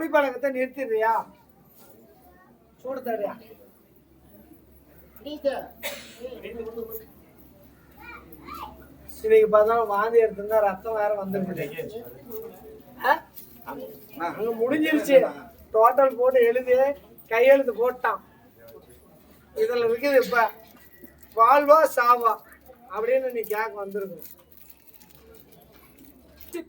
குடிப்பழக்கத்தை நிறுத்திடுறியா? சூடு தரியா இன்னைக்கு பார்த்தாலும் வாந்தி எடுத்திருந்தா ரத்தம் வேற வந்துருக்கு அங்க முடிஞ்சிருச்சு. டோட்டல் போட்டு எழுதி கையெழுத்து போட்டான். இதுல இருக்குது இப்ப வாழ்வா சாவா அப்படின்னு நீ கேட்க வந்திருக்கும்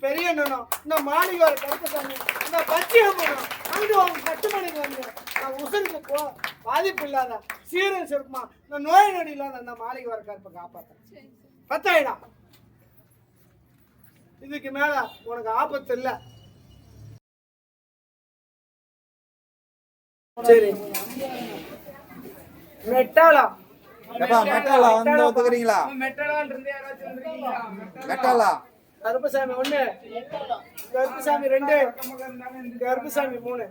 பெரிய அண்ணனும் இந்த மாளிகை ஒரு கருப்பசாமி இந்த பச்சையம்மனும் அங்கு அவங்க கட்டுமணிக்கு வந்து. நான் உசருக்கு போ பாதிப்பு இல்லாத சீரன் சிறப்புமா இந்த நோய் நொடி இல்லாத இந்த மாளிகை வர கருப்பை காப்பாத்துறேன் பத்தாயிடா. இதுக்கு மேல உனக்கு ஆபத்து இல்ல. சரி. மெட்டாலா? மெட்டாலா வந்து ஒத்துக்கிறீங்களா? மெட்டாலா? கருப்பசாமி ஒண்ணு. கருப்பசாமி ரெண்டு. கருப்பசாமி மூணு.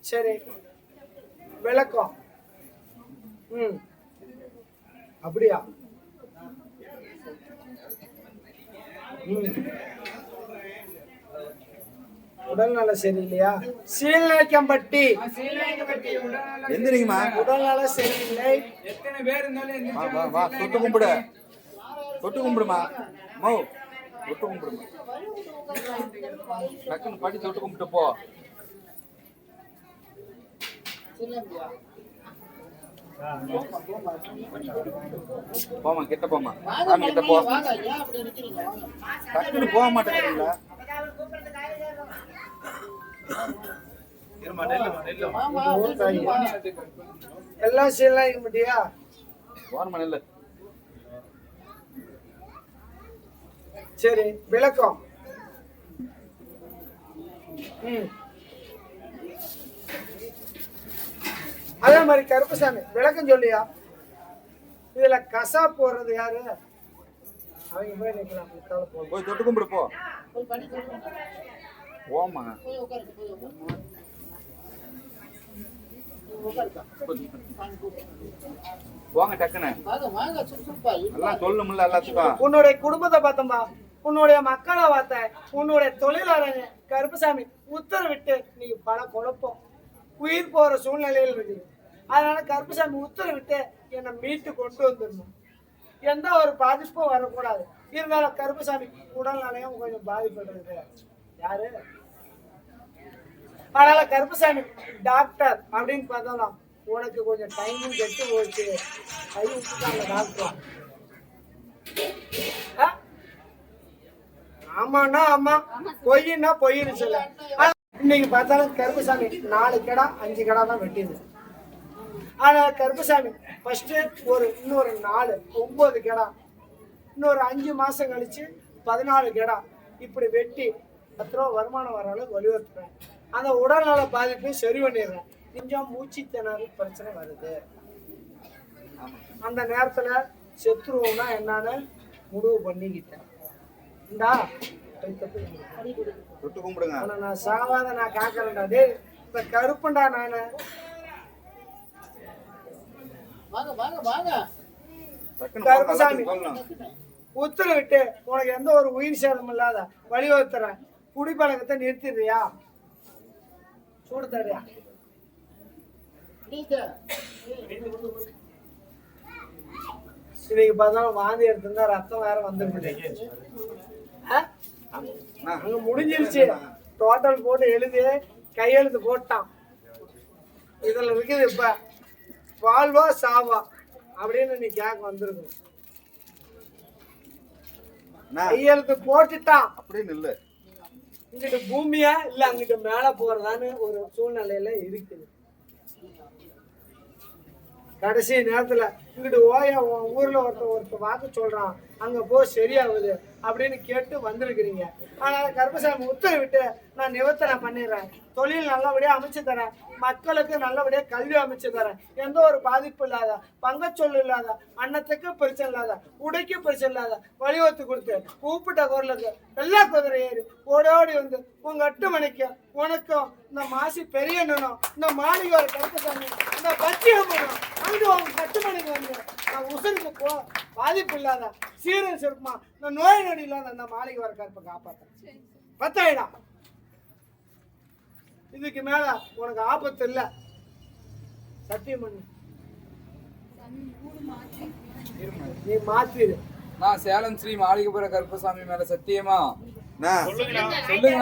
சரி. விளக்கம். ம். அப்படியா? ம். உடல்நல சரியில்லையா? சீல்நாய்க்கம்பட்டி எந்திரிங்கம்மா. உடல்நல சரியில்லை. எத்தனை பேர் இருந்தாலும் கும்பிடு. தொட்டு கும்பிடுமா? மோ தொட்டு கும்பிடுமா? டக்குன்னு படி தொட்டு கும்பிட்டு போ. போமா கிட்ட போமா சாமி கிட்ட போ. டக்குன்னு போக மாட்டேங்கிறீங்களா? எல்லாம் சீல்நாய்க்கம்பட்டியா ஓரமா நெல்லு. சரி விளக்கம். அதே மாதிரி கருப்பசாமி விளக்கம் சொல்லியா? இதுல கசா போடுறது யாரு? அவங்க போய் நிக்கலாம் போய் தொட்டு கும்பிடு போ. ஓமா போங்க டக்குன்னு. எல்லாம் சொல்லணும்ல எல்லாத்துக்கும். உன்னுடைய குடும்பத்தை பார்த்தோம்பா. உன்னுடைய மக்களை பார்த்த உன்னுடைய தொழிலாளர் கருப்பசாமி உத்தரவிட்டு நீ பல குழப்பம். உயிர் போற சூழ்நிலையில் இருக்கு அதனால கருப்பசாமி உத்தரவிட்டு என்னை மீட்டு கொண்டு வந்துடணும். எந்த ஒரு பாதிப்பும் வரக்கூடாது. இருந்தாலும் கருப்பசாமி உடல்நலையும் கொஞ்சம் பாதிப்படுறது. யாரு? அதனால கருப்பசாமி டாக்டர் அப்படின்னு பார்த்தோம்னா உனக்கு கொஞ்சம் டைமும் கெட்டு போச்சு. கை விட்டுட்டாங்க டாக்டர். ஆ? ஆமா. பொய்னா பொய்ன்னு சொல்ல. இன்னைக்கு பார்த்தாலும் கருப்புசாமி நாலு கடா அஞ்சு கடா தான் வெட்டிது ஆனா கருப்புசாமி ஃபர்ஸ்ட் ஒரு இன்னொரு நாலு ஒன்பது கடா இன்னொரு அஞ்சு மாசம் கழிச்சு பதினாலு கடா இப்படி வெட்டி பத்து ரூபா வருமானம் வர அளவுக்கு வலியுறுத்துறேன் அந்த உடல்நல பாதிப்பையும் சரி பண்ணிடுறேன் கொஞ்சம் மூச்சு திணறு பிரச்சனை வருது. அந்த நேரத்துல செத்துருவோம்னா என்னன்னு முடிவு பண்ணிக்கிட்டேன். இந்தா. தட்டு கும்பிடு. தொட்டு கும்பிடுங்க. ஆனா நான் சாவாத நான் காக்கிறேன்டா டேய் இந்த கருப்பன்டா நானு. டக்குன்னு போங்க, கருப்பசாமி. எல்லாத்துக்கும் சொல்லணும் உத்தரவிட்டு உனக்கு எந்த ஒரு உயிர் சேதம் இல்லாத வழிவகுத்துறேன் குடிப்பழக்கத்தை நிறுத்திடுறியா? சூடு தரியா இன்னைக்கு பார்த்தாலும் வாந்தி எடுத்திருந்தா ரத்தம் வேற வந்துருக்கு? அங்க முடிஞ்சிருச்சு. டோட்டல் போட்டு எழுதி கையெழுத்து போட்டான். இதுல இருக்குது இப்ப வாழ்வா சாவா அப்படின்னு நீ கேட்க வந்திருக்கும். கையெழுத்து போட்டுட்டான். அப்படியே நில்லு இங்கிட்டு பூமியா இல்ல அங்கிட்டு மேல போறதான்னு ஒரு சூழ்நிலையில இருக்குது. கடைசி நேரத்துல இங்கிட்டு ஓய உன் ஊர்ல ஒருத்தர் ஒருத்தர் வாக்கு சொல்றான். அங்க போ சரியாகுது அப்படின்னு கேட்டு வந்திருக்கிறீங்க. ஆனா கருப்பசாமி உத்தரவிட்டு நான் நிவர்த்தனை பண்ணிடுறேன். தொழில் நல்லபடியா அமைச்சு தரேன். மக்களுக்கு நல்லபடியா கல்வி அமைச்சு தரேன். எந்த ஒரு பாதிப்பு இல்லாத பங்கச்சொல் இல்லாத அன்னத்துக்கு பிரச்சனை இல்லாத உடைக்கு பிரச்சனை இல்லாத வழிவகுத்து கொடுத்து கூப்பிட்ட குரலுக்கு எல்லா குதிரை ஏறி ஓடோடி வந்து உங்க எட்டு மணிக்கு உனக்கும் இந்த மாசி பெரியண்ணனும் இந்த மாளிகை ஒரு கருப்பசாமி இந்த பச்சையம்மனும் அங்கு அவங்க கட்டுமணிக்கு வந்து நான் உசருக்கு போ பாதிப்பு இல்லாத சீரன் சிறப்புமா இந்த நோய் நொடி இல்லாத அந்த மாளிகை வர கருப்பை காப்பாற்றுறேன் பத்தாயிரம். இதுக்கு மேல உனக்கு ஆபத்து இல்ல. சத்தியம் பண்ணு. நீ மாத்திரு. நான் சேலம் ஸ்ரீ மாளிகைபுர கருப்பசாமி மேல சத்தியமா? நான் சொல்லுங்க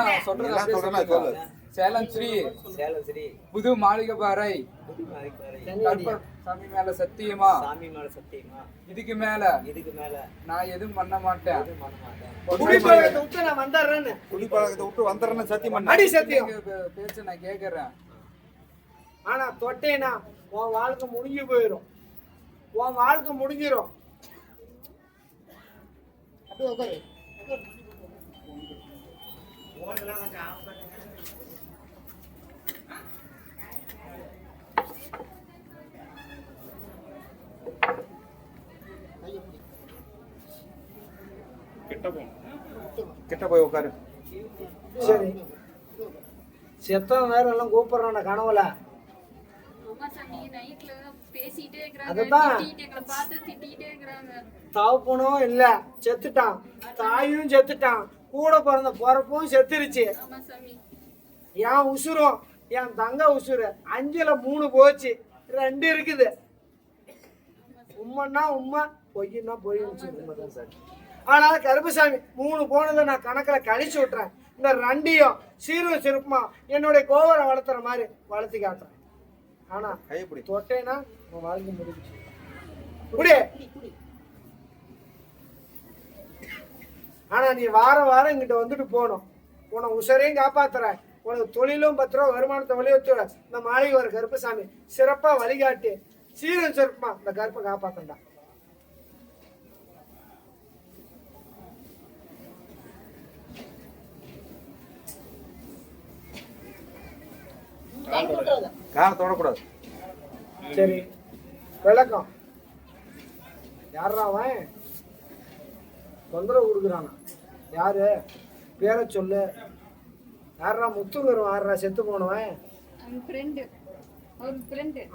நான் சொல்றத. சேலம் ஸ்ரீ சேலம் ஸ்ரீ. புது மாளிகைபாறை கருப்பசாமி மேல சத்தியமா? சாமி மேல சத்தியமா? இதுக்கு மேல? இதுக்கு மேல. நான் எதுவும் பண்ண மாட்டேன். எதுவும் பண்ண மாட்டேன். குடிப்பழக்கத்தை விட்டு நான் வந்துடுறேன்னு குடிப்பழக்கத்தை விட்டு வந்துடுறேன்னு சத்தியம் பண்ண. அடி சத்தியம். பேச்ச நான் கேக்குறேன். ஆனா தொட்டேனா உன் வாழ்க்கை முடிஞ்சு போயிடும் உன் வாழ்க்கை முடிஞ்சிடும் அப்படியே உட்காரு. கிட்ட போய் உட்காரு. சரி. செத்தவன் வேற எல்லாம் கூப்பிடுறான் கனவுல. தகப்பனும் இல்ல செத்துட்டான். தாயும் செத்துட்டான். கூட பிறந்த பிறப்பும் செத்துருச்சு. என் உசுரும் என் தங்க உசுரு அஞ்சுல மூணு போச்சு. ரெண்டு இருக்குது. உண்மைன்னா உண்மை பொய்னா பொய்ன்னு சார். ஆனால் கருப்புசாமி மூணு போனதை நான் கணக்கில் கழிச்சு விட்டுறேன். இந்த ரெண்டையும் சீரும் சிறப்புமா என்னுடைய கோவரை வளர்த்துற மாதிரி வளர்த்தி காட்டுறேன். ஆனா கையை பிடி. தொட்டேன்னா உன் வாழ்க்கை முடிஞ்சுச்சு. குடி. ஆனா நீ வாரம் வாரம் இங்கிட்ட வந்துட்டு போகணும். உன்னை உசரையும் காப்பாத்துறேன். உனக்கு தொழிலும் பத்து ரூபா வருமானத்தை வலியுறுத்துற இந்த மாளிகை ஒரு கருப்பசாமி. சிறப்பா வழிகாட்டி. சீரும் சிறப்புமா இந்த கருப்பை காப்பாத்தண்டா காலை தொடக்கூடாது. சரி. விளக்கம். யாரா அவன்? தொந்தரவு கொடுக்குறானா? யாரு? பேரை சொல்லு. யாரா முத்துங்கிறவன்? யாரா செத்து போனவன்?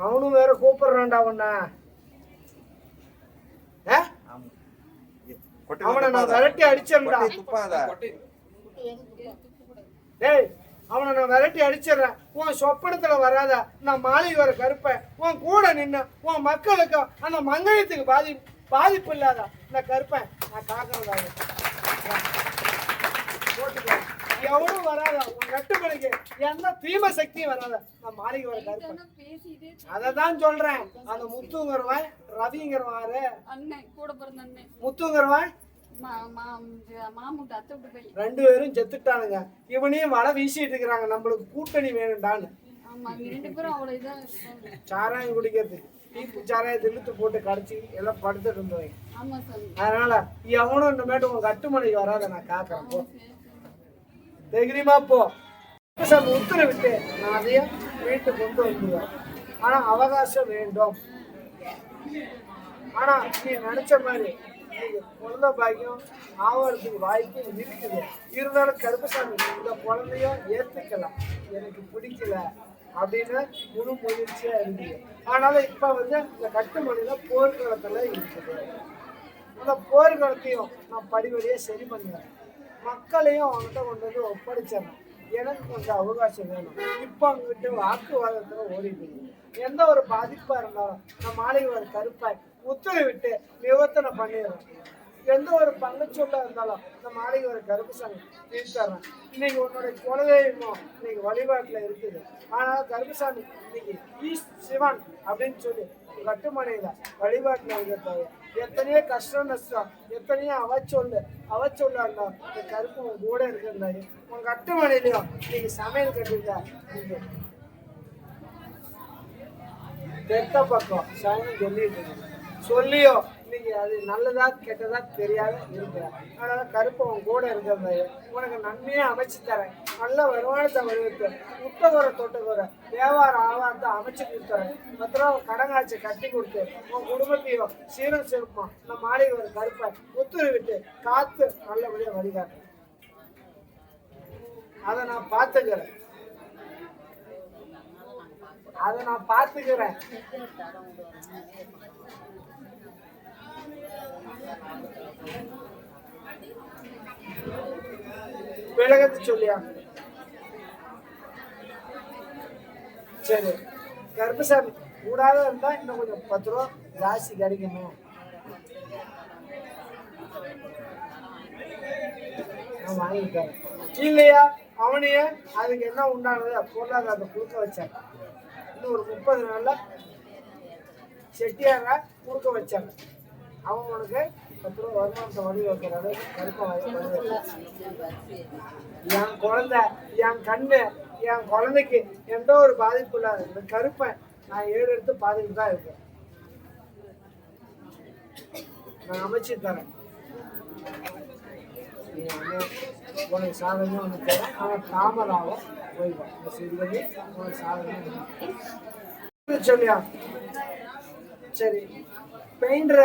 அவனும் வேற கூப்பிடுறான்டா அவன கொட்டை அவனை நான். விரட்டி அடிச்சேன்டா. டேய் அவனை நான் விரட்டி அடிச்சிடுறேன். உன் சொப்பனத்துல வராத நான் மாளிகை வர கருப்பேன். உன் கூட நின்று உன் மக்களுக்கு அந்த மங்களத்துக்கு பாதி பாதிப்பு இல்லாத நான் கருப்பேன். நான் காக்கிறதாக எவனும் வராத உன் கட்டுப்படிக்கு எந்த தீம சக்தியும் வராத நான் மாளிகை வர கருப்பேன். அதை தான் சொல்றேன். அந்த முத்துங்கிறவன் அண்ணன். முத்துங்கிறவன்? விட்டு ரெண்டு பேரும் செத்துட்டானுங்க. இவனையும் வலை வீசிட்டு இருக்கிறாங்க. நம்மளுக்கு கூட்டணி வேணும்டான்னு. சாராயம் குடிக்கிறதுக்கு டீப்பு சாராயத்தை இழுத்து போட்டு கடிச்சு எல்லாம் படுத்துட்டு இருந்தவங்க. அதனால எவனும் இனிமேட்டு உன் கட்டுமணிக்கு வராத நான் காக்கிறேன். போ. தைரியமா போ. உத்தரவிட்டு நான் அதையும் வீட்டுக்கு கொண்டு வந்துடுவேன். ஆனா அவகாசம் வேண்டும். ஆனா நீ நினைச்ச மாதிரி குழந்தை பாக்கியம் ஆவறதுக்கு வாய்ப்பு இருக்குது. இருந்தாலும் கருப்பசாமி இந்த குழந்தைய ஏத்துக்கலாம். எனக்கு பிடிக்கல அப்படின்னு முழு முயற்சியா இருந்தது ஆனாலும் இப்ப வந்து இந்த கட்டுமணியில போர்க்களத்துல இருக்குது. அந்த போர்க்களத்தையும் நான் படிவழியே சரி பண்ணுவேன். மக்களையும் அவங்ககிட்ட கொண்டு வந்து ஒப்படைச்சிடறேன் எனக்கு கொஞ்சம் அவகாசம் வேணும். இப்போ அவங்ககிட்ட வாக்குவாதத்துல ஓடிட்டு எந்த ஒரு பாதிப்பா இருந்தாலும் நான் மாலை ஒரு கருப்பாய் உத்தரவிட்டு நிவர்த்தனை பண்ணிடுறோம். எந்த ஒரு பங்குச்சொல்ல இருந்தாலும் இந்த மாளிகை ஒரு கருப்பு சாமி தீர்த்தர்றேன் இன்னைக்கு உன்னோட குலதெய்வம் இன்னைக்கு வழிபாட்டில் இருக்குது. ஆனால் கருப்புசாமி இன்னைக்கு ஈஸ்ட் சிவன் அப்படின்னு சொல்லி கட்டுமனையில் வழிபாட்டில் இருக்கிறது. எத்தனையோ கஷ்டம் நஷ்டம் எத்தனையோ அவச்சொல்லு அவச்சொல்லா இருந்தால் இந்த கருப்பு உன் கூட இருக்கிறாரு உன் கட்டுமனையிலையும் இன்னைக்கு சமையல் கட்டுங்க நீங்க. தெற்க பக்கம் சமையல் சொல்லிட்டு இருக்கீங்க. சொல்லியோ இன்னைக்கு அது நல்லதா கெட்டதா தெரியாத இருக்கிறேன் அதனால கருப்பு உன் கூட இருக்கிறத உனக்கு நன்மையே அமைச்சு தரேன். நல்ல வருமானத்தை வருவித்து முட்டகுறை தொட்டகுறை வியாபாரம் ஆவாரத்தை அமைச்சு கொடுத்துறேன். பத்திரம் கடங்காட்சி கட்டி கொடுத்து உன் குடும்பத்தையும் சீரம் சிறப்போம் இந்த மாளிகை ஒரு கருப்பை உத்தரவிட்டு காத்து நல்லபடியா வழிகாட்டு. அதை நான் பார்த்துக்கிறேன். அதை நான் பார்த்துக்கிறேன். விலகத்து சொல்லியா? சரி. கருப்பசாமி கூடாத இருந்தா இன்னும் கொஞ்சம் பத்து ரூபா ஜாஸ்தி கிடைக்கணும் நான் வாங்கிட்டேன் இல்லையா? அவனையே அதுக்கு என்ன உண்டானது? பொருளாதாரத்தை கொடுக்க வச்சாங்க. இன்னும் ஒரு முப்பது நாள்ல செட்டியார கொடுக்க வச்சாங்க. அவங்களுக்கு உனக்கு பத்து ரூபா வருமானத்தை வழி அளவுக்கு கருப்பை என் குழந்தை என் கண்ணு என் குழந்தைக்கு எந்த ஒரு பாதிப்பு இல்லாத இந்த கருப்பை நான் ஏழு எடுத்து பாதிப்பு தான் இருக்கேன். நான் அமைச்சு தரேன். நீ அண்ணன் உனக்கு சாதனை ஒன்று தரேன். அவன் தாமராவும் போய்வான் இந்த உனக்கு சாதனை சொல்லியா சரி. பெயிண்டர்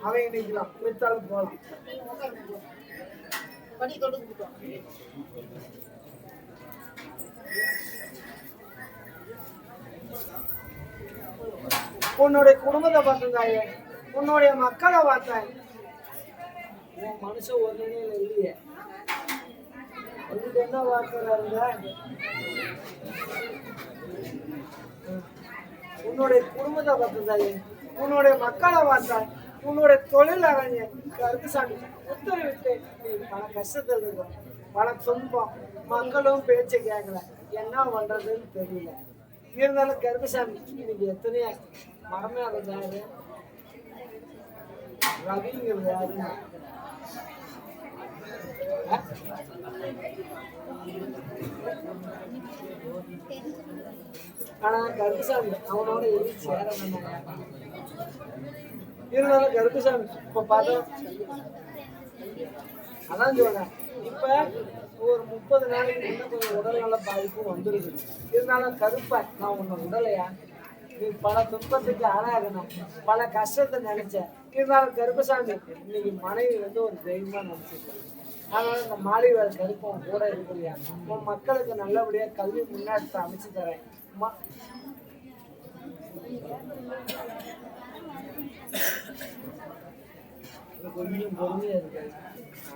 அவன் இன்னைக்கலாம் மித்தாலும் போகலாம் உன்னுடைய குடும்பத்தை பார்த்துருந்தாயே உன்னுடைய மக்களை பார்த்தேன் உன் மனுஷன் ஒரு நிலையில இல்லையே. அதுக்கு என்ன பார்க்கறாருங்க உன்னுடைய குடும்பத்தை பார்த்துருந்தாயே உன்னுடைய மக்களை பார்த்தாய் உன்னுடைய தொழில் அறிஞர் கருத்துசாமி உத்தரவிட்டு பல கஷ்டத்தில் இருக்கும் பல துன்பம் மக்களும் பேச்சு கேட்கல. என்ன பண்றதுன்னு தெரியல. இருந்தாலும் கருப்பசாமி இன்னைக்கு எத்தனையா மரமே அது யாரு ரவிங்கிறது யாருன்னா ஆனா கருப்பசாமி அவனோட எது சேர இருந்தாலும் கருப்பசாமி இப்ப பார்த்தா அதான் சொல்றேன். இப்ப ஒரு முப்பது நாளைக்கு இன்னும் கொஞ்சம் உடல்நல பாதிப்பு வந்துருக்கு இருந்தாலும் கருப்பா நான் உன்னை உடலையா? நீ பல துன்பத்துக்கு ஆளாகணும் பல கஷ்டத்தை நினைச்ச இருந்தாலும் கருப்பசாமி இன்னைக்கு மனைவி வந்து ஒரு தெய்வமா நினைச்சிருக்கேன் அதனால இந்த மாலை வேலை கருப்பம் கூட இருக்கிறியா உன் மக்களுக்கு நல்லபடியாக கல்வி முன்னேற்றத்தை அமைச்சு தரேன். கொஞ்சம் பொறுமையாக இருக்காது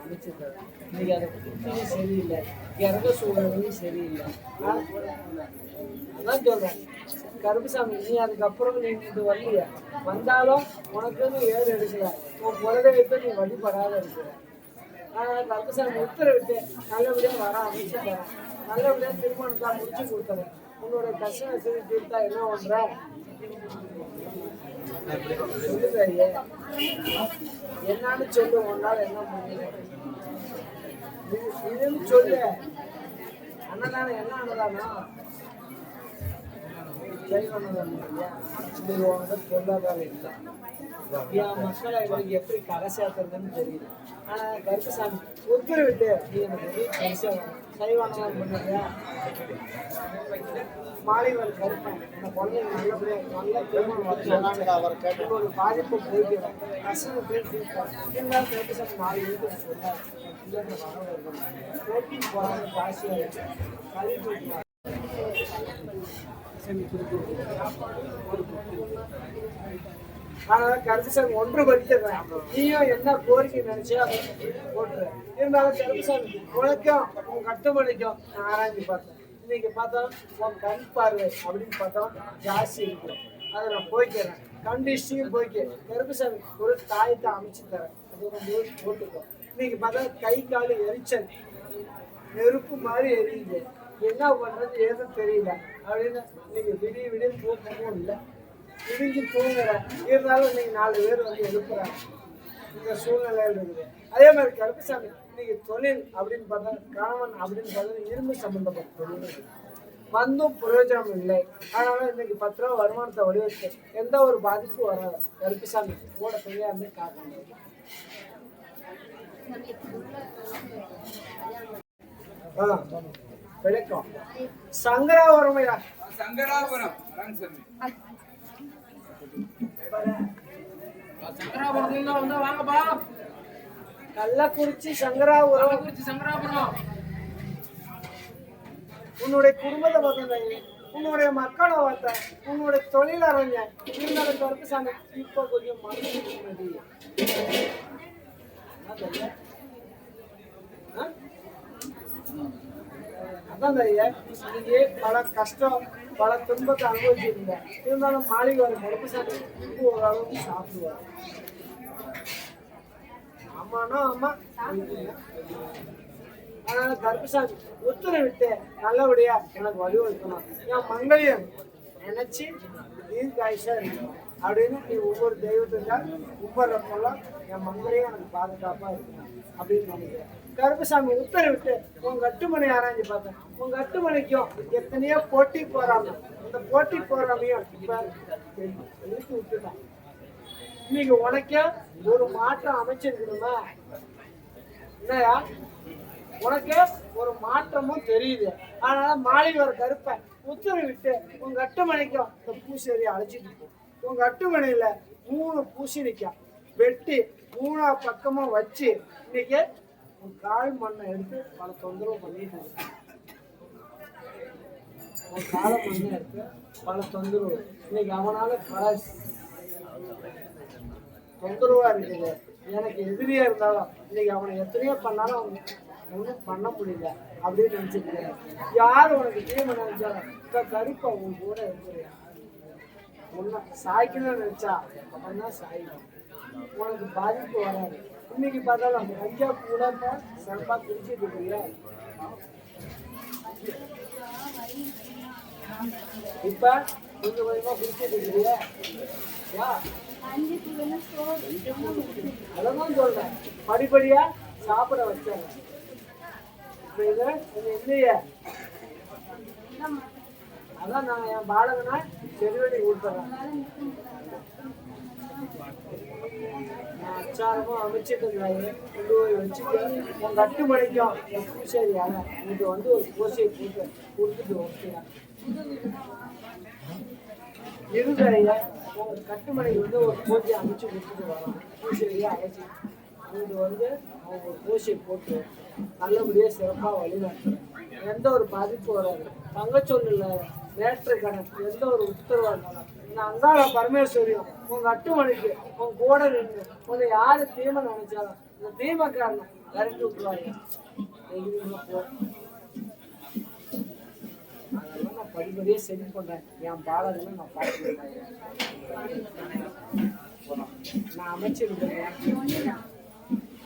அமைச்சிருக்காரு இன்னைக்கு அதை புத்தியும் சரியில்லை. இறங்க சூழ்நிலையும் சரியில்லை. அதான் சொல்கிறேன் கருப்புசாமி நீ அதுக்கப்புறம் நீ இது வரலையா. வந்தாலும் உனக்குன்னு ஏறு எடுக்கல. உன் குலதெய்வத்தை நீ வழிபடாத இருக்கிற. அதனால் கருப்புசாமி உத்தரவிட்டு நல்லபடியாக வர அமைச்சு தரேன் நல்லபடியா திருமணத்தை முடிச்சு கொடுத்துறேன் உன்னோட கஷ்ட வசதி தீர்த்தா என்ன பண்ணுற என்னன்னு சொல்லு உன்னால என்ன முடியல. இதுன்னு சொல்லு. அண்ணன் என்ன அண்ணதானா சரி அன்னதானம் இல்லையா? இது உனக்கு இல்லை மக்களை இவருக்கு எப்படி கரை சேர்த்துறதுன்னு தெரியல. ஆனா கருப்பசாமி உத்தரவிட்டு வந்து பெருசா சைவானதான் பண்ணுறியா மாலைவர் கருப்பேன் அந்த குழந்தைங்க நல்லபடியா நல்ல திருமணம் ஒரு பாதிப்பு போய்க்கிறேன் கஷ்டம் பேர் தீர்ப்பேன் இருந்தாலும் கருப்பசாமி நாலு வீட்டுக்கு சொன்னார். இல்லைன்னு வர வருது ப்ரோட்டீன் போறாங்க. ஜாஸ்தியாக இருக்கு கழிவு சரி அதனால கருப்புசாமி ஒன்று படிச்சிடுறேன் நீயும் என்ன கோரிக்கை நினைச்சியோ அதை போட்டுறேன் இருந்தாலும் கருப்புசாமி உனக்கும் உன் கட்டுமணிக்கும் நான் ஆராய்ச்சி பார்த்தேன். இன்னைக்கு பார்த்தா உன் கண் பார்வை அப்படின்னு பார்த்தா ஜாஸ்தி இருக்கு. அதை நான் போய்க்கிறேன். கண்டிஷனையும் போய்க்கிறேன் போய்க்க. கருப்புசாமி ஒரு தாயத்தை அமைச்சு தரேன். அது கொஞ்சம் போட்டுக்கோ. இன்னைக்கு பார்த்தா கை கால் எரிச்சல். நெருப்பு மாதிரி எரியுது. என்ன பண்றது ஏதும் தெரியல. அப்படின்னு இன்னைக்கு விடிய விடிய தூக்கமும் இல்லை. இடிஞ்சு தூங்குறேன். இருந்தாலும் இன்னைக்கு நாலு பேர் வந்து எழுப்புறாங்க. இந்த சூழ்நிலையில் இருக்குது. அதே மாதிரி கருப்புசாமி இன்னைக்கு தொழில் அப்படின்னு பார்த்தா கணவன் அப்படின்னு பார்த்தா இரும்பு சம்பந்தப்பட்ட தொழில் வந்தும் பிரயோஜனம் இல்லை. அதனால இன்னைக்கு பத்து ரூபா வருமானத்தை வடிவச்சு எந்த ஒரு பாதிப்பும் வராது. கருப்புசாமி கூட தனியாக இருந்து காக்கணும் ஆ விளக்கம். சங்கராவரமையா சங்கராபுரம் ராமசாமி கள்ளக்குறிச்சி சங்கராபுரம். உன்னுடைய குடும்பத்தை பார்த்தேன் உன்னுடைய மக்களை பார்த்தேன் உன்னுடைய தொழில் அறிஞர் இருந்தாலும் கருப்புசாமி இப்போ கொஞ்சம்? அதான் ஐயா பல கஷ்டம். பல துன்பத்தை அனுபவிச்சிருந்தேன். இருந்தாலும் மாளிகை வர கருப்புசாமி உப்பு ஓரளவுக்கு சாப்பிடுவார். ஆமானா ஆமா அதனால கருப்புசாமி உத்தரவிட்டு நல்லபடியா எனக்கு வழிவகுக்கணும். என் மங்களையும் நினைச்சு தீர்க்காயுஷா இருக்கணும். அப்படின்னு நீ ஒவ்வொரு தெய்வத்துக்கா கும்பிட்றப்பெல்லாம் என் மங்களையும் எனக்கு பாதுகாப்பா இருக்கணும் அப்படின்னு நினைக்கிறேன் கருப்பசாமி உத்தரவிட்டு உங்க அட்டுமனை ஆராய்ஞ்சு பார்த்தேன். உங்க அட்டுமனைக்கும் எத்தனையோ போட்டி போறாங்க. இந்த போட்டி போறாமையும் விட்டுட்டான். இன்னைக்கு உனக்கே ஒரு மாற்றம் அமைச்சிருக்கணுமா? என்னயா உனக்கு ஒரு மாற்றமும் தெரியுது. அதனால மாளிகை ஒரு கருப்பை உத்தரவிட்டு உங்க அட்டுமனைக்கும் இந்த பூசேரி அழைச்சிட்டு உங்க அட்டுமனையில மூணு பூசணிக்காய் வெட்டி மூணா பக்கமா வச்சு இன்னைக்கு உன் கால் மண்ணை எடுத்து பல தொந்தரவு பண்ணிட்டு உன் கால மண்ணை எடுத்து பல தொந்தரவு. இன்னைக்கு அவனால பல தொந்தரவா இருக்குது. எனக்கு எதிரியா இருந்தாலும் இன்னைக்கு அவனை எத்தனையோ பண்ணாலும் அவன் ஒன்றும் பண்ண முடியல அப்படின்னு நினைச்சிருக்கேன் யார் உனக்கு தீமை நினைச்சாலும் இந்த கருப்பா உன் கூட இருக்கிறேன் ஒன்னும் சாய்க்கணும்னு நினைச்சா அவன் தான் சாய்க்கும் உனக்கு பாதிப்பு வராது. இன்னைக்கு பார்த்தாலும் அந்த ஐயா கூட சிறப்பா பிரிச்சுட்டு இருக்கீங்க. இப்ப கொஞ்சம் கொஞ்சமா பிரிச்சுட்டு இருக்கிறீங்க அதான் சொல்றேன். படிப்படியா சாப்பிட வச்சாங்க. இப்ப இது இல்லையே அதான் நான் என் பாலகனா செடிவெடி கொடுத்துறேன். அச்சாரமும் அமைச்சிட்டு இருந்தாரு கொண்டு போய் வச்சுட்டு உன் கட்டு மணிக்கும் என் பூசேரியால வந்து ஒரு பூசையை போட்டு கொடுத்துட்டு ஓகேயா இருக்கையா உங்க கட்டுமனைக்கு வந்து ஒரு பூஜை அமைச்சு கொடுத்துட்டு வரோம். பூசையா அழைச்சி இது வந்து அவங்க ஒரு பூசையை போட்டு நல்லபடியாக சிறப்பாக வழிநடத்துறேன் எந்த ஒரு பாதிப்பும் வராது. தங்கச்சொல் இல்லை கணக்கு எந்த ஒரு உத்தரவாக இருந்தாலும் இந்த அங்காள பரமேஸ்வரியும் உங்க அட்டுமணிக்கு உன் கூட நின்று உன்னை யாரு தீமை நினைச்சாலும் இந்த தீமைக்காரனை விரட்டி விட்டுருவாங்க அதெல்லாம் நான் படிப்படியே சரி பண்றேன். என் பாடல்களை நான் பார்த்துக்கிறேன் நான் அமைச்சிருக்கேன்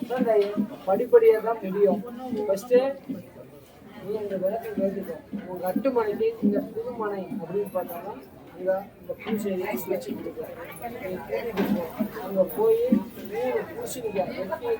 அதான் தான் முடியும் ஃபஸ்ட்டு நீ இந்த விளக்கம் கேட்டுக்கோ. உங்க கட்டுமனைக்கு இந்த புதுமனை அப்படின்னு பார்த்தாலும் அங்கே அந்த பூசேரியை வச்சுக்கிட்டு அங்கே போய் பூசணிக்காய் வெட்டி